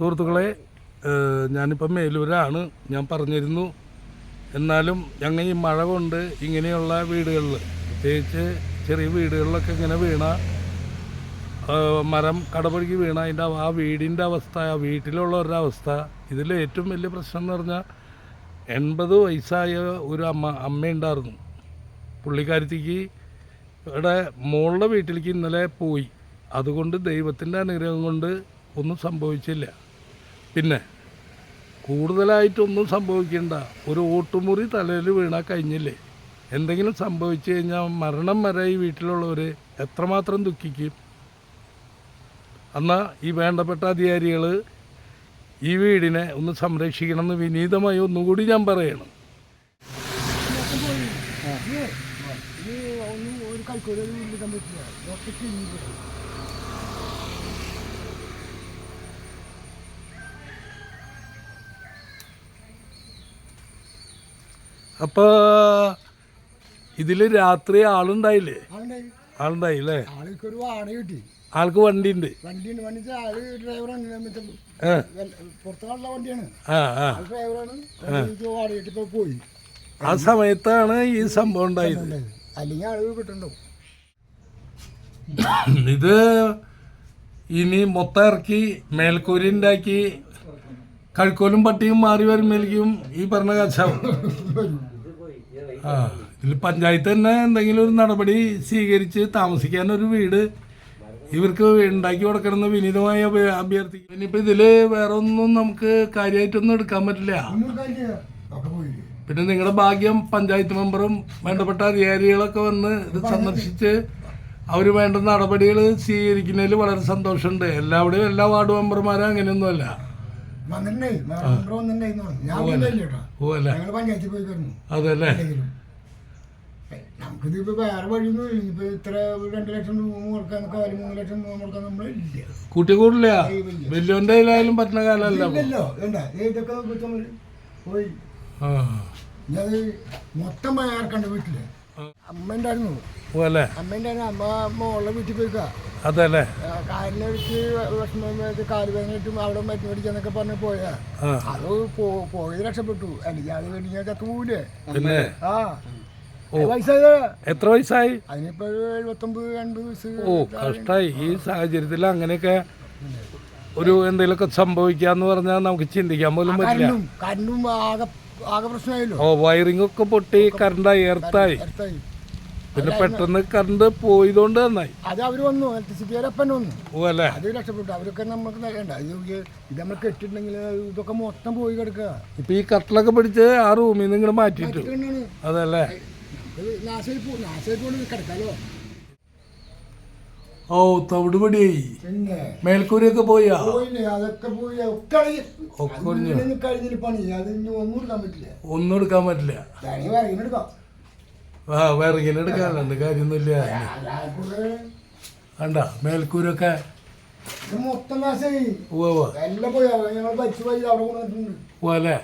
സുഹൃത്തുക്കളെ ഞാനിപ്പം മേലൂരാണ്. ഞാൻ പറഞ്ഞിരുന്നു. എന്നാലും ഞങ്ങൾ ഈ മഴ കൊണ്ട് ഇങ്ങനെയുള്ള വീടുകളിൽ പ്രത്യേകിച്ച് ചെറിയ വീടുകളിലൊക്കെ ഇങ്ങനെ വീണ മരം കടപുഴകി വീണ അതിന്റെ ആ വീടിന്റെ അവസ്ഥ ആ വീട്ടിലുള്ളവരുടെ അവസ്ഥ ഇതിൽ ഏറ്റവും വലിയ പ്രശ്നം എന്ന് പറഞ്ഞാൽ എൺപത് വയസ്സായ ഒരു അമ്മ അമ്മയുണ്ടായിരുന്നു പുള്ളിക്കാരത്തിക്ക് ഇവിടെ മോളുടെ വീട്ടിലേക്ക് ഇന്നലെ പോയി. അതുകൊണ്ട് ദൈവത്തിന്റെ അനുഗ്രഹം കൊണ്ട് ഒന്നും സംഭവിച്ചില്ല. പിന്നെ കൂടുതലായിട്ടൊന്നും സംഭവിക്കേണ്ട. ഒരു ഓട്ടുമുറി തലയിൽ വീണാൽ കഴിഞ്ഞില്ലേ? എന്തെങ്കിലും സംഭവിച്ചു കഴിഞ്ഞാൽ മരണം വരെ ഈ വീട്ടിലുള്ളവർ എത്രമാത്രം ദുഃഖിക്കും? എന്നാൽ ഈ വേണ്ടപ്പെട്ട അധികാരികൾ ഈ വീടിനെ ഒന്ന് സംരക്ഷിക്കണമെന്ന് വിനീതമായി ഒന്നുകൂടി ഞാൻ പറയണം. ഒരു കൈക്കോലും എടുക്കാൻ പറ്റില്ല ഒറ്റയ്ക്ക് ഇരിക്കും. അപ്പോൾ ഇതിൽ രാത്രി ആളുണ്ടായില്ലേ ആളുണ്ടായി ആളുണ്ടായി അല്ലേ ആൾക്ക് ഒരു വാടക കിട്ടി ആൾക്ക് വണ്ടിയുണ്ട് വണ്ടിയുണ്ട് വണ്ടി വെച്ചാൽ ആൾ ഡ്രൈവറാണ് മറ്റേ ആ പുറത്തുള്ള വണ്ടിയാണ് ആ ആ രാത്രി ആളുണ്ടായില്ലേ? ആളുണ്ടായില്ലേ? ആൾക്ക് വണ്ടി ഉണ്ട് പോയി. ആ സമയത്താണ് ഈ സംഭവം ഉണ്ടായത്. ഇത് ഇനി മൊത്തം ഇറക്കി മേൽക്കൂരി ഉണ്ടാക്കി കഴുക്കോലും പട്ടിയും മാറി വരുമ്പോഴേക്കും ഈ പറഞ്ഞ കച്ചവടം. ആ ഇതിൽ പഞ്ചായത്ത് തന്നെ എന്തെങ്കിലും ഒരു നടപടി സ്വീകരിച്ച് താമസിക്കാൻ ഒരു വീട് ഇവർക്ക് ഉണ്ടാക്കി കൊടുക്കണമെന്ന് വിനീതമായി അഭ്യ- അഭ്യർത്ഥിക്കും ഇനിയിപ്പോൾ ഇതിൽ വേറെ ഒന്നും നമുക്ക് കാര്യമായിട്ടൊന്നും എടുക്കാൻ പറ്റില്ല. പിന്നെ നിങ്ങളുടെ ഭാഗ്യം പഞ്ചായത്ത് മെമ്പറും വേണ്ടപ്പെട്ട അധികാരികളൊക്കെ വന്ന് ഇത് സന്ദർശിച്ച് അവർ വേണ്ട നടപടികൾ സ്വീകരിക്കുന്നതിൽ വളരെ സന്തോഷമുണ്ട്. എല്ലാവിടെയും എല്ലാ വാർഡ് മെമ്പർമാരും അങ്ങനെയൊന്നുമല്ല. വന്നിട്ടുണ്ടായി മെമ്പർ വന്നിട്ടുണ്ടായി ഞാൻ കേട്ടോ. ഞങ്ങൾ പഞ്ചായത്തിൽ പോയി കിടന്നു. അതല്ലേ? എന്തെങ്കിലും നമുക്കിതിപ്പോ വേറെ വഴിയൊന്നും ഇപ്പൊ ഇത്ര രണ്ട് ലക്ഷം രൂപ കൊടുക്കാൻ അല്ലെങ്കിൽ മൂന്ന് ലക്ഷം രൂപ കൊടുക്കാൻ നമ്മളില്ല കൂട്ടി കൂടില്ല. വലിയോന്റെ കയ്യിലായാലും പറ്റുന്ന കാലല്ലോ ഇപ്പൊ. ഇതൊക്കെ. പോയി. ഞാൻ മൊത്തം ആർക്കണ്ട വീട്ടിൽ. അമ്മ ഉണ്ടായിരുന്നു. അമ്മ ഉണ്ടായിരുന്നു. അമ്മ മോളെ വീട്ടിൽ പോയിക്കാ. അതല്ലേ? അവിടെ മരുന്ന് മേടിക്കാന്നൊക്കെ പറഞ്ഞ് പോയാ അത് പോ- പോയത് രക്ഷപ്പെട്ടു. ആ. എത്ര വയസ്സായി? ഓ കഷ്ടായി. ഈ സാഹചര്യത്തിൽ അങ്ങനെയൊക്കെ ഒരു എന്തെങ്കിലുമൊക്കെ സംഭവിക്കാന്ന് പറഞ്ഞാൽ നമുക്ക് ചിന്തിക്കാൻ പോലും പറ്റില്ല. ഓ വയറിംഗ് ഒക്കെ പൊട്ടി. കറണ്ടായി എർത്തായി. പിന്നെ പെട്ടെന്ന് കറണ്ട് പോയതുകൊണ്ട് നന്നായി. അത് അവർ വന്നു ഇലക്ട്രിസിറ്റിക്കാരപ്പൻ വന്നു. ഓ അല്ലേ അത് രക്ഷപ്പെട്ടു. അവരൊക്കെ നമുക്ക് നൽകണ്ട ഇത് ഇത് നമ്മൾ കെട്ടിട്ടുണ്ടെങ്കിൽ ഇതൊക്കെ മൊത്തം പോയി കിടക്കുക. ഇപ്പൊ ഈ കട്ടിലൊക്കെ പിടിച്ച് ആ റൂമിൽ നിന്ന് മാറ്റിട്ടു അതല്ലേ? നാശമായി പോ നാശമായിട്ട് കൊണ്ട് കിടക്കാലോ? ഓ തവിട് പടിയായി. മേൽക്കൂരൊക്കെ പോയാ? അതൊക്കെ പോയി. ഒക്കെ. കഴിഞ്ഞിട്ട് പണി അത് ഒന്നും എടുക്കാൻ പറ്റില്ല. ഒന്നും എടുക്കാൻ പറ്റില്ല. ആ വിറകിലെടുക്കാനുണ്ട് കാര്യമൊന്നുമില്ല. വേണ്ട മേൽക്കൂരൊക്കെ. മൊത്തം നാശമായി. ഉവ്വ ഉവ്വ. എല്ലാം പോയി. ഞങ്ങൾ ഭരിച്ചു പോയി അവിടെ കൊണ്ടുവന്നിട്ടുണ്ട്. ഉവ്വ അല്ലേ?